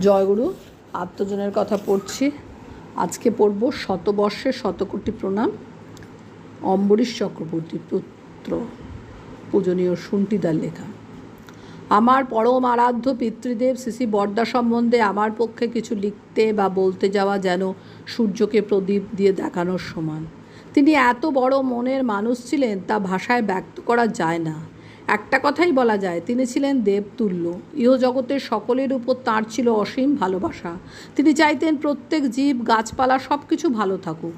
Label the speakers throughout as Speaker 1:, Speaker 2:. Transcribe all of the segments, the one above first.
Speaker 1: জয়গুরু, আত্মজনের কথা পড়ছি। আজকে পড়ব শতবর্ষের শতকোটি প্রণাম। অম্বরীশ চক্রবর্তীর পুত্র, পূজনীয় শুন্টিদার লেখা। আমার পরম আরাধ্য পিতৃদেব শ্রী বর্দা সম্বন্ধে আমার পক্ষে কিছু লিখতে বা বলতে যাওয়া যেন সূর্যকে প্রদীপ দিয়ে দেখানোর সমান। তিনি এত বড় মনের মানুষ ছিলেন, তা ভাষায় ব্যক্ত করা যায় না। একটা কথাই বলা যায়, তিনি ছিলেন দেবতুল্য ইহজগতের সকলের উপর তাঁর ছিল অসীম ভালোবাসা। তিনি চাইতেন প্রত্যেক জীব, গাছপালা সব কিছু ভালো থাকুক।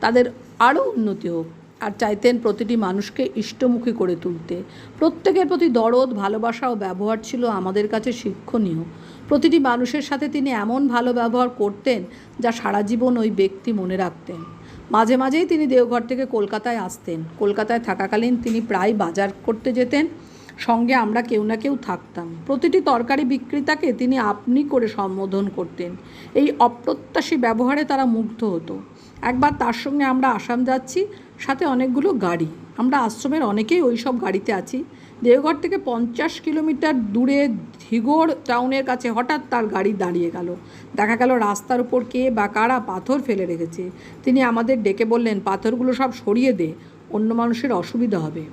Speaker 1: তাদের আরও উন্নতি হোক। আর চাইতেন প্রতিটি মানুষকে ইষ্টমুখী করে তুলতে। প্রত্যেকের প্রতি দরদ, ভালোবাসা ও ব্যবহার ছিল আমাদের কাছে শিক্ষণীয়। প্রতিটি মানুষের সাথে তিনি এমন ভালো ব্যবহার করতেন যা সারা জীবন ওই ব্যক্তি মনে রাখতেন। মাঝে মাঝেই তিনি দেওঘর থেকে কলকাতায় আসতেন। কলকাতায় থাকাকালীন তিনি প্রায় বাজার করতে যেতেন। সঙ্গে আমরা কেউ না কেউ থাকতাম। প্রতিটি তরকারি বিক্রেতাকে তিনি আপনি করে সম্বোধন করতেন। এই অপ্রত্যাশী ব্যবহারে তারা মুগ্ধ হতো। একবার তার সঙ্গে আমরা আসাম যাচ্ছি, সাথে অনেকগুলো গাড়ি। আমরা আশ্রমের অনেকেই ওই সব গাড়িতে আছি। দেওঘর থেকে পঞ্চাশ কিলোমিটার দূরে ধিগোর টাউনের কাছে হঠাৎ তার গাড়ি দাঁড়িয়ে গেল। দেখা গেল রাস্তার উপর কে বা কারা পাথর ফেলে রেখেছে। তিনি আমাদের ডেকে বললেন, পাথরগুলো সব সরিয়ে দে, অন্য মানুষের অসুবিধা হবে।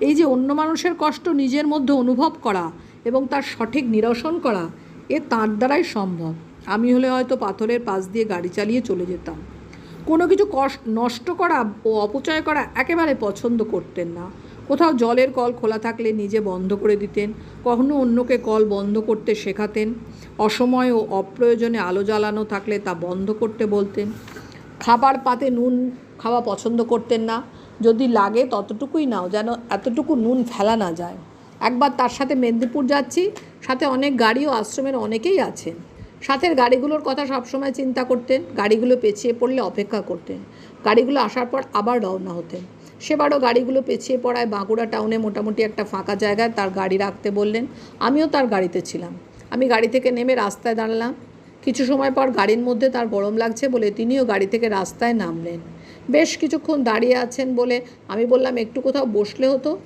Speaker 1: এই যে অন্য মানুষের কষ্ট নিজের মধ্যে অনুভব করা এবং তার সঠিক নিরসন করা, এ তাঁর দ্বারাই সম্ভব। আমি হলে হয়তো পাথরের পাশ দিয়ে গাড়ি চালিয়ে চলে যেতাম। কোনো কিছু কষ্ট নষ্ট করা ও অপচয় করা একেবারে পছন্দ করতেন না। কোথাও জলের কল খোলা থাকলে নিজে বন্ধ করে দিতেন, কখনো অন্যকে কল বন্ধ করতে শেখাতেন, অসময় ও অপ্রয়োজনে আলো জ্বালানো থাকলে তা বন্ধ করতে বলতেন। খাবার পাতে নুন খাওয়া পছন্দ করতেন না যদি লাগে ততটুকুই নাও, যেন এতটুকু নুন ফেলা না যায়। একবার তার সাথে মেদিনীপুর যাচ্ছি, সাথে অনেক গাড়ি ও আশ্রমের অনেকেই আছেন। সাথের গাড়িগুলোর কথা সবসময় চিন্তা করতেন, গাড়িগুলো পেছিয়ে পড়লে অপেক্ষা করতেন। গাড়িগুলো আসার পর আবার রওনা হতেন। সেবারও গাড়িগুলো পেছিয়ে পড়ায় বাঁকুড়া টাউনে মোটামুটি একটা ফাঁকা জায়গায় তার গাড়ি রাখতে বললেন, আমিও তার গাড়িতে ছিলাম। আমি গাড়ি থেকে নেমে রাস্তায় দাঁড়ালাম। কিছু সময় পর গাড়ির মধ্যে তার গরম লাগছে বলে তিনিও গাড়ি থেকে রাস্তায় নামলেন। বেশ কিছুক্ষণ দাঁড়িয়ে আছেন বলে আমি বললাম, একটু কোথাও বসলে হতো?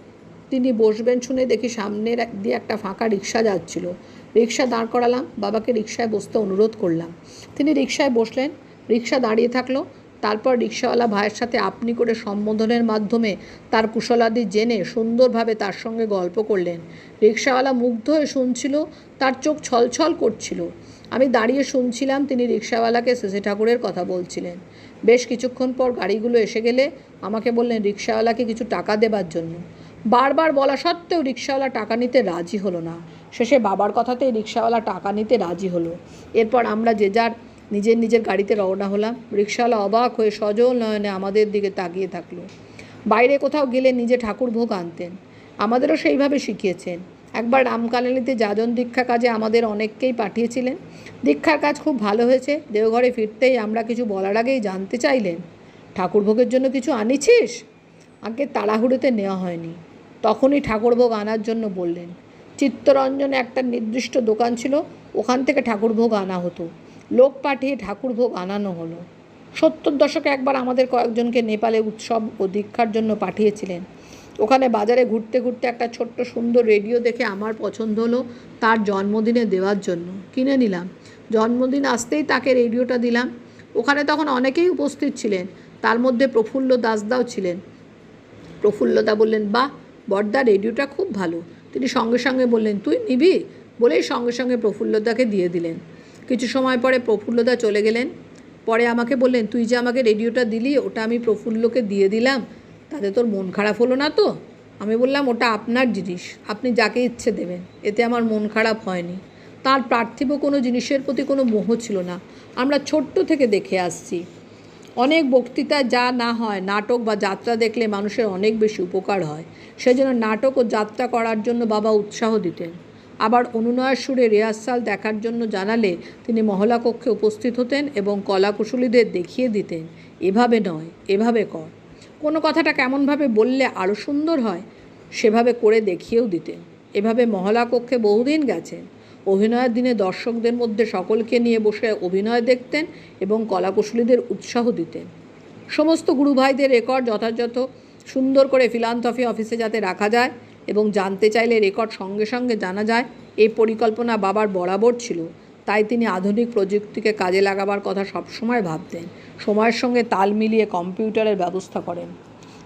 Speaker 1: তিনি বসবেন শুনে দেখি সামনের দিয়ে একটা ফাঁকা রিক্সা যাচ্ছিল। রিক্সা দাঁড় করালাম, বাবাকে রিক্সায় বসতে অনুরোধ করলাম। তিনি রিক্সায় বসলেন রিক্সা দাঁড়িয়ে থাকল। তারপর রিক্সাওয়ালা ভাইয়ের সাথে আপনি করে সম্বোধনের মাধ্যমে তার কুশলাদি জেনে সুন্দরভাবে তার সঙ্গে গল্প করলেন। রিক্সাওয়ালা মুগ্ধ হয়ে শুনছিল, তার চোখ ছলছল করছিল। আমি দাঁড়িয়ে শুনছিলাম তিনি রিক্সাওয়ালাকে শেষে ঠাকুরের কথা বলছিলেন। বেশ কিছুক্ষণ পর গাড়িগুলো এসে গেলে আমাকে বললেন রিক্সাওয়ালাকে কিছু টাকা দেবার জন্য। বারবার বলা সত্ত্বেও রিক্সাওয়ালা টাকা নিতে রাজি হলো না। শেষে বাবার কথাতেই রিক্সাওয়ালা টাকা নিতে রাজি হলো। এরপর আমরা যে যার নিজের নিজের গাড়িতে রওনা হলাম। রিক্সাওয়ালা অবাক হয়ে সজল নয়নে আমাদের দিকে তাকিয়ে থাকল। বাইরে কোথাও গেলে নিজে ঠাকুর ভোগ আনতেন। আমাদেরও সেইভাবে শিখিয়েছেন। একবার রামকানালিতে যাজন দীক্ষা কাজে আমাদের অনেককেই পাঠিয়েছিলেন। দীক্ষার কাজ খুব ভালো হয়েছে, দেওঘরে ফিরতেই আমরা কিছু বলার আগেই জানতে চাইলেন, ঠাকুরভোগের জন্য কিছু আনিছিস? আগে তাড়াহুড়োতে নেওয়া হয়নি। তখনই ঠাকুরভোগ আনার জন্য বললেন, চিত্তরঞ্জনে একটা নির্দিষ্ট দোকান ছিল, ওখান থেকে ঠাকুরভোগ আনা হতো। লোক পাঠিয়ে ঠাকুরভোগ আনানো হলো। সত্তর দশকে একবার আমাদের কয়েকজনকে নেপালে উৎসব ও দীক্ষার জন্য পাঠিয়েছিলেন। ওখানে বাজারে ঘুরতে ঘুরতে একটা ছোট্ট সুন্দর রেডিও দেখে আমার পছন্দ হলো তার জন্মদিনে দেওয়ার জন্য। কিনে নিলাম। জন্মদিন আসতেই তাকে রেডিওটা দিলাম। ওখানে তখন অনেকেই উপস্থিত ছিলেন। তার মধ্যে প্রফুল্ল দাসদাও ছিলেন। প্রফুল্লদা বললেন, বাহ, বর্দা, রেডিওটা খুব ভালো। তিনি সঙ্গে সঙ্গে বললেন, তুই নিবি? বলেই সঙ্গে সঙ্গে প্রফুল্লদাকে দিয়ে দিলেন। কিছু সময় পরে প্রফুল্লদা চলে গেলেন। পরে আমাকে বললেন, তুই যে আমাকে রেডিওটা দিলি, ওটা আমি প্রফুল্লকে দিয়ে দিলাম। তাতে তোর মন খারাপ হলো না তো? আমি বললাম, ওটা আপনার জিনিস। আপনি যাকে ইচ্ছে দেবেন। এতে আমার মন খারাপ হয়নি। তার পার্থিব কোনো জিনিসের প্রতি কোনো মোহ ছিল না। আমরা ছোট্ট থেকে দেখে আসছি। অনেক বক্তৃতা যা না হয়, নাটক বা যাত্রা দেখলে মানুষের অনেক বেশি উপকার হয়। সেজন্য নাটক ও যাত্রা করার জন্য বাবা উৎসাহ দিতেন। আবার অনুনয়ের সুরে রিহার্সাল দেখার জন্য জানালে তিনি মহলা কক্ষে উপস্থিত হতেন এবং কলাকুশলীদের দেখিয়ে দিতেন, এভাবে নয়, এভাবে কর। কোনো কথাটা কেমনভাবে বললে আরও সুন্দর হয়, সেভাবে করে দেখিয়েও দিতেন এভাবে মহলা কক্ষে বহুদিন গেছেন। অভিনয়ের দিনে দর্শকদের মধ্যে সকলকে নিয়ে বসে অভিনয় দেখতেন এবং কলাকুশলীদের উৎসাহ দিতেন। সমস্ত গুরুভাইদের রেকর্ড যথাযথ সুন্দর করে ফিলান্থফি অফিসে যাতে রাখা যায় এবং জানতে চাইলে রেকর্ড সঙ্গে সঙ্গে জানা যায় এই পরিকল্পনা বাবার বরাবর ছিল। তাই তিনি আধুনিক প্রযুক্তিকে কাজে লাগাবার কথা সবসময় ভাবতেন। সময়ের সঙ্গে তাল মিলিয়ে কম্পিউটারের ব্যবস্থা করেন।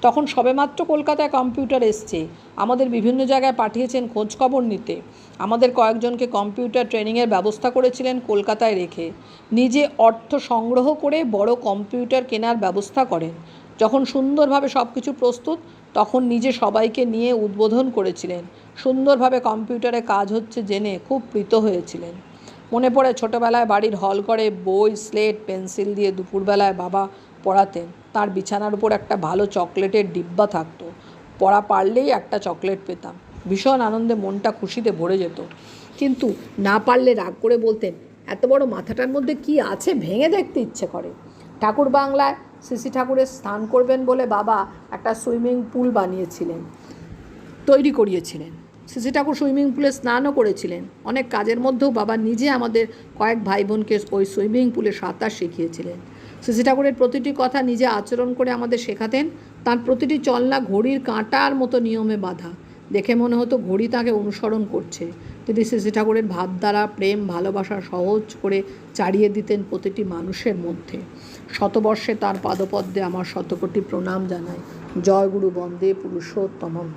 Speaker 1: তখন সবেমাত্র কলকাতায় কম্পিউটার এসছে। আমাদের বিভিন্ন জায়গায় পাঠিয়েছেন খোঁজখবর নিতে। আমাদের কয়েকজনকে কম্পিউটার ট্রেনিংয়ের ব্যবস্থা করেছিলেন কলকাতায় রেখে। নিজে অর্থ সংগ্রহ করে বড় কম্পিউটার কেনার ব্যবস্থা করেন। যখন সুন্দরভাবে সব কিছু প্রস্তুত, তখন নিজে সবাইকে নিয়ে উদ্বোধন করেছিলেন। সুন্দরভাবে কম্পিউটারে কাজ হচ্ছে জেনে খুব প্রীত হয়েছিলেন। মনে পড়ে ছোটোবেলায় বাড়ির হল করে বই, স্লেট, পেন্সিল দিয়ে দুপুরবেলায় বাবা পড়াতেন। তার বিছানার উপর একটা ভালো চকলেটের ডিব্বা থাকতো। পড়া পারলেই একটা চকলেট পেতাম। ভীষণ আনন্দে মনটা খুশিতে ভরে যেত। কিন্তু না পারলে রাগ করে বলতেন, এত বড় মাথাটার মধ্যে কি আছে ভেঙে দেখতে ইচ্ছে করে? ঠাকুর বাংলায় শ্রী ঠাকুরের স্নান করবেন বলে বাবা একটা সুইমিং পুল বানিয়েছিলেন, তৈরি করিয়েছিলেন। সিসি ঠাকুর সুইমিং পুলে স্নানও করেছিলেন। অনেক কাজের মধ্যেও বাবা নিজে আমাদের কয়েক ভাই বোনকে ওই সুইমিং পুলে সাঁতার শিখিয়েছিলেন। সিসি ঠাকুরের প্রতিটি কথা নিজে আচরণ করে আমাদের শেখাতেন। তার প্রতিটি চলনা ঘড়ির কাঁটার মতো নিয়মে বাঁধা। দেখে মনে হতো ঘড়ি তাকে অনুসরণ করছে। তিনি সিসি ঠাকুরের ভাবধারা প্রেম, ভালোবাসা সহজ করে চাড়িয়ে দিতেন প্রতিটি মানুষের মধ্যে। শতবর্ষে তার পাদপদ্মে আমার শতকোটি প্রণাম জানায় জয় গুরু বন্দে পুরুষোত্তমম।